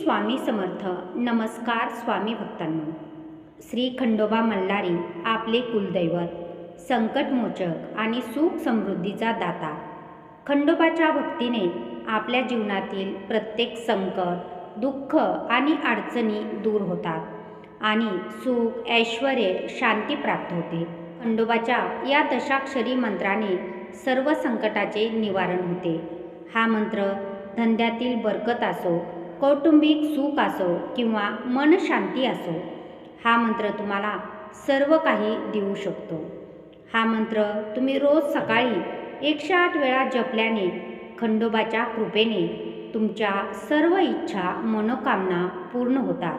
स्वामी समर्थ. नमस्कार स्वामी भक्तांनो. श्री खंडोबा मल्हारी आपले कुलदैवत संकटमोचक आणि सुख समृद्धीचा दाता. खंडोबाच्या भक्तीने आपल्या जीवनातील प्रत्येक संकट दुःख आणि अडचणी दूर होतात आणि सुख ऐश्वर शांती प्राप्त होते. खंडोबाच्या या दशाक्षरी मंत्राने सर्व संकटाचे निवारण होते. हा मंत्र धंद्यातील बरकत असो कौटुंबिक सुख असो किंवा मनशांती असो हा मंत्र तुम्हाला सर्व काही देऊ शकतो. हा मंत्र तुम्ही रोज सकाळी एकशे आठ वेळा जपल्याने खंडोबाच्या कृपेने तुमच्या सर्व इच्छा मनोकामना पूर्ण होतात.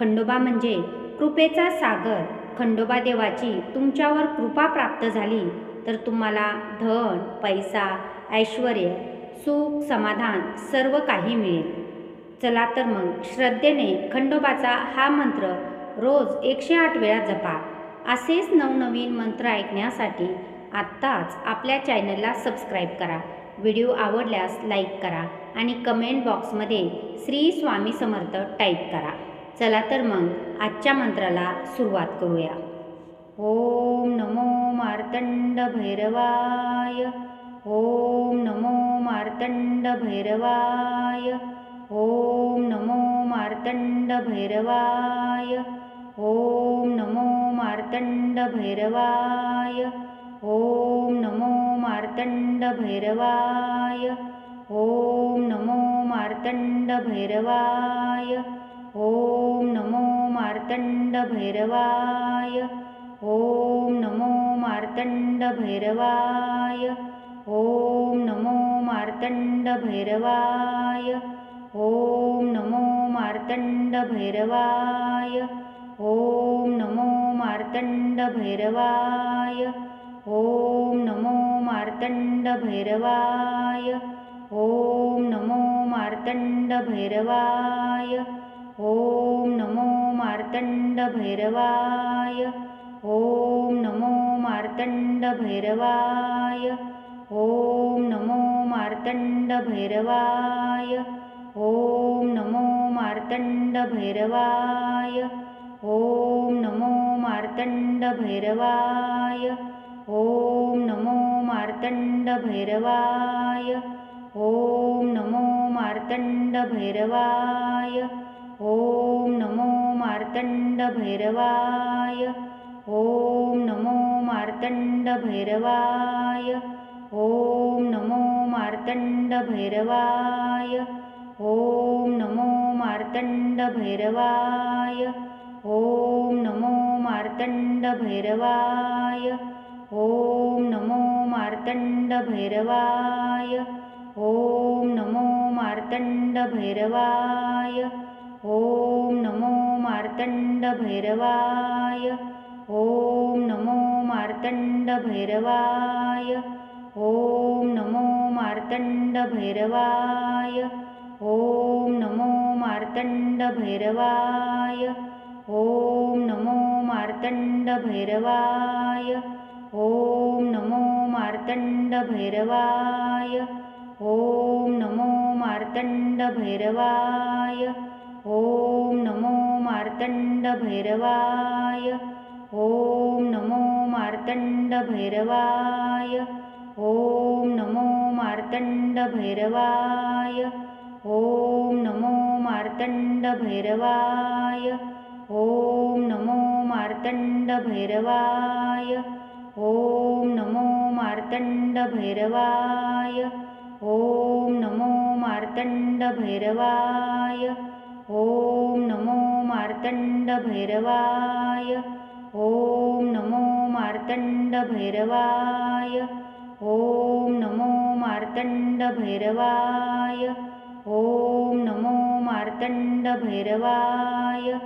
खंडोबा म्हणजे कृपेचा सागर. खंडोबा देवाची तुमच्यावर कृपा प्राप्त झाली तर तुम्हाला धन पैसा ऐश्वर सुख समाधान सर्व काही मिळेल. चला तर मग. श्रद्धेने खंडोबाचा हा मंत्र रोज एकशे आठ वेळा जपा. असेच नवनवीन मंत्र ऐकण्यासाठी आत्ताच आपल्या चॅनलला सबस्क्राईब करा. व्हिडिओ आवडल्यास लाईक करा आणि कमेंट बॉक्समध्ये श्री स्वामी समर्थ टाईप करा. चला तर मग आजच्या मंत्राला सुरुवात करूया. ओम नमो मार्तंड भैरवाय. ओम नमो मार्तंड भैरवाय. ॐ नमो मार्तण्डभैरवाय। ॐ नमो मार्तण्डभैरवाय। ॐ नमो मार्तण्डभैरवाय। ॐ नमो मार्तण्डभैरवाय। ॐ नमो मार्तण्डभैरवाय। ॐ नमो मार्तण्डभैरवाय। ॐ नमो मार्तण्डभैरवाय। ॐ नमो मार्तण्डभैरवाय। ॐ नमो मार्तण्डभैरवाय। ॐ नमो मार्तण्डभैरवाय। ॐ नमो मार्तण्डभैरवाय। ॐ नमो मार्तण्डभैरवाय। ॐ नमो मार्तण्डभैरवाय। ॐ नमो मार्तण्डभैरवाय। भैरवाय ॐ नमो मार्तण्डभैरवाय। ॐ नमो मार्तण्डभैरवाय। ॐ नमो मार्तण्डभैरवाय। ॐ नमो मार्तण्डभैरवाय। ॐ नमो मार्तण्डभैरवाय। ॐ नमो मार्तण्डभैरवाय। ॐ नमो मार्तण्डभैरवाय। ॐ नमो मार्तण्डभैरवाय। ॐ नमो मार्तण्डभैरवाय। ॐ नमो मार्तण्डभैरवाय। ॐ नमो मार्तण्डभैरवाय। ॐ नमो मार्तण्डभैरवाय। ॐ नमो मार्तण्डभैरवाय। ॐ नमो मार्तण्डभैरवाय। ॐ नमो मार्तण्डभैरवाय ॐ नमो मार्तण्डभैरवाय ॐ नमो मार्तण्डभैरवाय ॐ नमो मार्तण्डभैरवाय ॐ नमो मार्तण्डभैरवाय ॐ नमो मार्तण्डभैरवाय ॐ नमो मार्तण्डभैरवाय। ॐ नमो मार्तण्डभैरवाय। ॐ नमो मार्तण्डभैरवाय। ॐ नमो मार्तण्डभैरवाय। ॐ नमो मार्तण्डभैरवाय। ॐ नमो मार्तण्डभैरवाय। ॐ नमो मार्तण्डभैरवाय। ॐ नमो मार्तण्डभैरवाय। भैरवाय ॐ नमो मार्तण्डभैरवाय।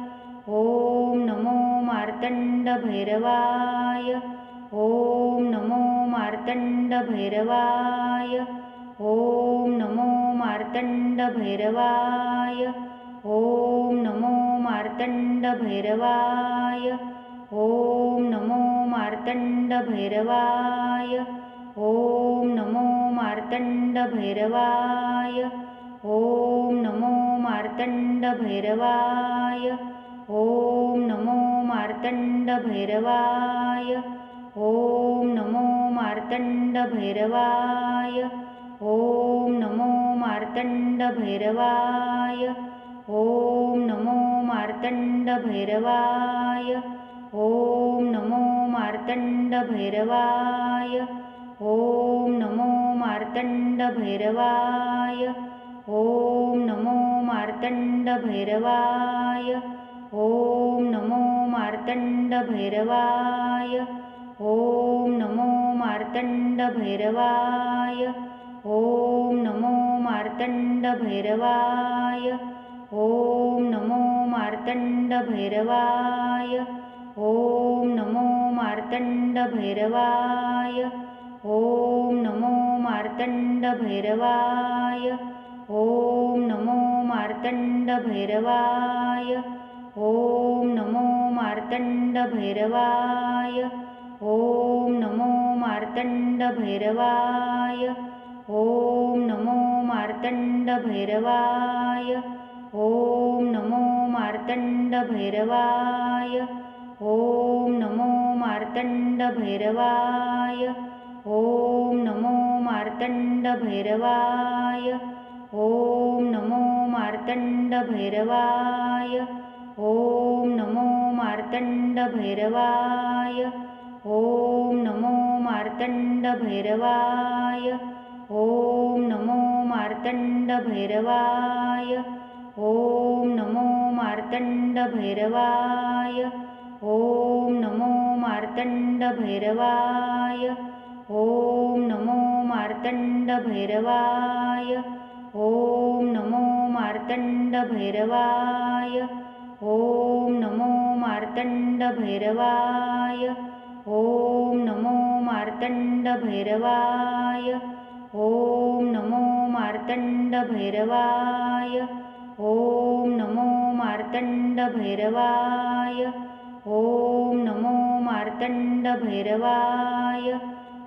ॐ नमो मार्तण्डभैरवाय। ॐ नमो मार्तण्डभैरवाय। ॐ नमो मार्तण्डभैरवाय। ॐ नमो मार्तण्डभैरवाय। ॐ नमो मार्तण्डभैरवाय। ॐ नमो मार्तण्डभैरवाय। ओम नमो मार्तण्डभैरवाय। ॐ नमो मार्तण्डभैरवाय। ॐ नमो मार्तण्डभैरवाय। ॐ नमो मार्तण्डभैरवाय। ॐ नमो मार्तण्डभैरवाय। ॐ नमो मार्तण्डभैरवाय। ॐ नमो मार्तण्डभैरवाय ॐ नमो मार्तण्डभैरवाय। ॐ नमो मार्तण्डभैरवाय। ॐ नमो मार्तण्डभैरवाय। ॐ नमो मार्तण्डभैरवाय। ॐ नमो मार्तण्डभैरवाय। ॐ नमो मार्तण्डभैरवाय। ॐ नमो मार्तण्डभैरवाय ॐ नमो मार्तण्डभैरवाय। ॐ नमो मार्तण्डभैरवाय। ॐ नमो मार्तण्डभैरवाय। ॐ नमो मार्तण्डभैरवाय। ॐ नमो मार्तण्डभैरवाय। ॐ नमो मार्तण्डभैरवाय। ॐ नमो मार्तण्डभैरवाय ॐ नमो मार्तण्डभैरवाय। ॐ नमो मार्तण्डभैरवाय। ॐ नमो मार्तण्डभैरवाय। ॐ नमो मार्तण्डभैरवाय। ॐ नमो मार्तण्डभैरवाय। ॐ नमो मार्तण्डभैरवाय। ॐ नमो मार्तण्डभैरवाय ॐ नमो मार्तण्डभैरवाय। ॐ नमो मार्तण्डभैरवाय। ॐ नमो मार्तण्डभैरवाय। ॐ नमो मार्तण्डभैरवाय। ॐ नमो मार्तण्डभैरवाय। ॐ नमो मार्तण्डभैरवाय।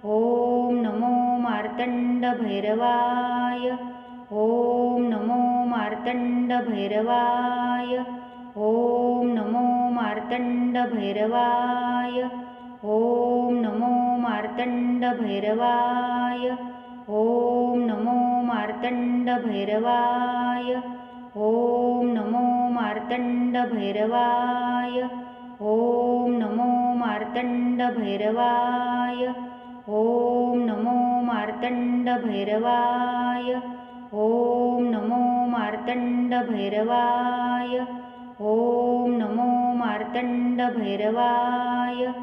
ॐ नमो मार्तण्डभैरवाय ॐ नमो मार्तण्डभैरवाय। ॐ नमो मार्तण्डभैरवाय। ॐ नमो मार्तण्डभैरवाय। ॐ नमो मार्तण्डभैरवाय। ॐ नमो मार्तण्डभैरवाय। ॐ नमो मार्तण्डभैरवाय। ॐ नमो मार्तण्डभैरवाय ॐ नमो मार्तण्डभैरवाय। ॐ नमो मार्तण्डभैरवाय।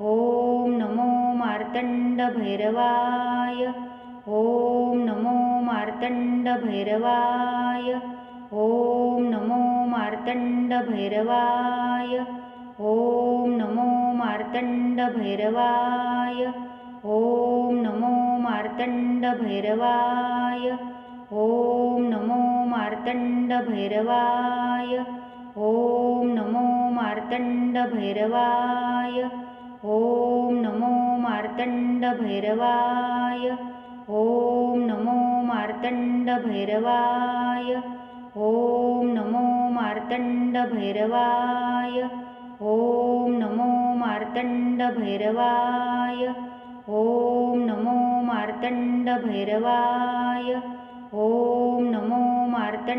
ॐ नमो मार्तण्डभैरवाय। ॐ नमो मार्तण्डभैरवाय। ॐ नमो मार्तण्डभैरवाय। ॐ नमो मार्तण्डभैरवाय। ॐ नमो मार्तण्डभैरवाय ॐ नमो मार्तण्डभैरवाय। ॐ नमो मार्तण्डभैरवाय। ॐ नमो मार्तण्डभैरवाय। ॐ नमो मार्तण्डभैरवाय। ॐ नमो मार्तण्डभैरवाय। ॐ नमो मार्तण्डभैरवाय। ॐ नमो मार्तण्डभैरवाय ॐ नमो मार्तण्डभैरवाय